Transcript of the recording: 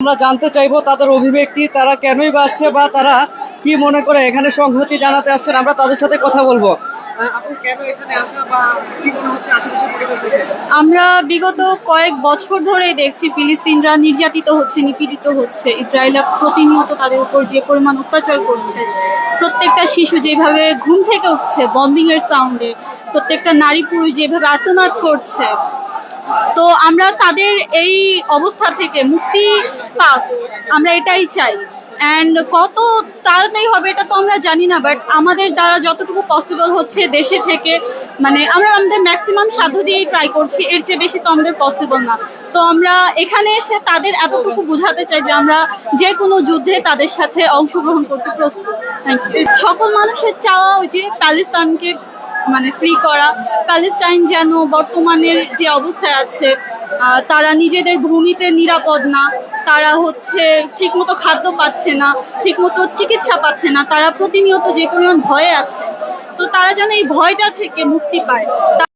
আমরা জানতে চাইব তাদের অভিব্যক্তি, তারা কেনই বা আসছে বা তারা কি মনে করে এখানে সংহতি জানাতে আসছেন, আমরা তাদের সাথে কথা বলব। আমরা বিগত কয়েক বছর ধরেই দেখছি ফিলিস্তিনরা নির্যাতিত হচ্ছে, নিপীড়িত হচ্ছে। ইসরায়েলরা প্রতিনিয়ত তাদের উপর যে পরিমাণ অত্যাচার করছে, প্রত্যেকটা শিশু যেভাবে ঘুম থেকে উঠছে বম্বিং এর সাউন্ডে প্রত্যেকটা নারী পুরুষ যেভাবে আর্তনাদ করছে তো আমরা তাদের এই অবস্থা থেকে মুক্তি পাক, আমরা এটাই চাই। অ্যান্ড কত তাড়াতাড়ি হবে এটা তো আমরা জানি না বাট আমাদের দ্বারা যতটুকু পসিবল হচ্ছে দেশে থেকে মানে আমরা আমাদের ম্যাক্সিমাম সাধ্য দিয়েই ট্রাই করছি, এর চেয়ে বেশি তো আমাদের পসিবল না। তো আমরা এখানে এসে তাদের এতটুকু বোঝাতে চাই যে আমরা যে কোনো যুদ্ধে তাদের সাথে অংশগ্রহণ করতে প্রস্তুত। থ্যাংক ইউ সকল মানুষের চাওয়া ওই যে প্যালেস্তানকে মানে ফ্রি করা। প্যালেস্টাইন যেন বর্তমানের যে অবস্থায় আছে তারা নিজেদের ভূমিতে নিরাপদ না, তারা হচ্ছে ঠিকমতো খাদ্য পাচ্ছে না, ঠিকমতো চিকিৎসা পাচ্ছে না, তারা প্রতিনিয়ত যে পরিমাণ ভয়ে আছে, তো তারা যেন এই ভয়টা থেকে মুক্তি পায়।